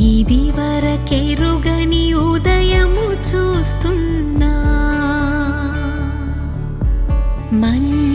ఇది వరకెరుగని ఉదయము చూస్తున్నా. మంచి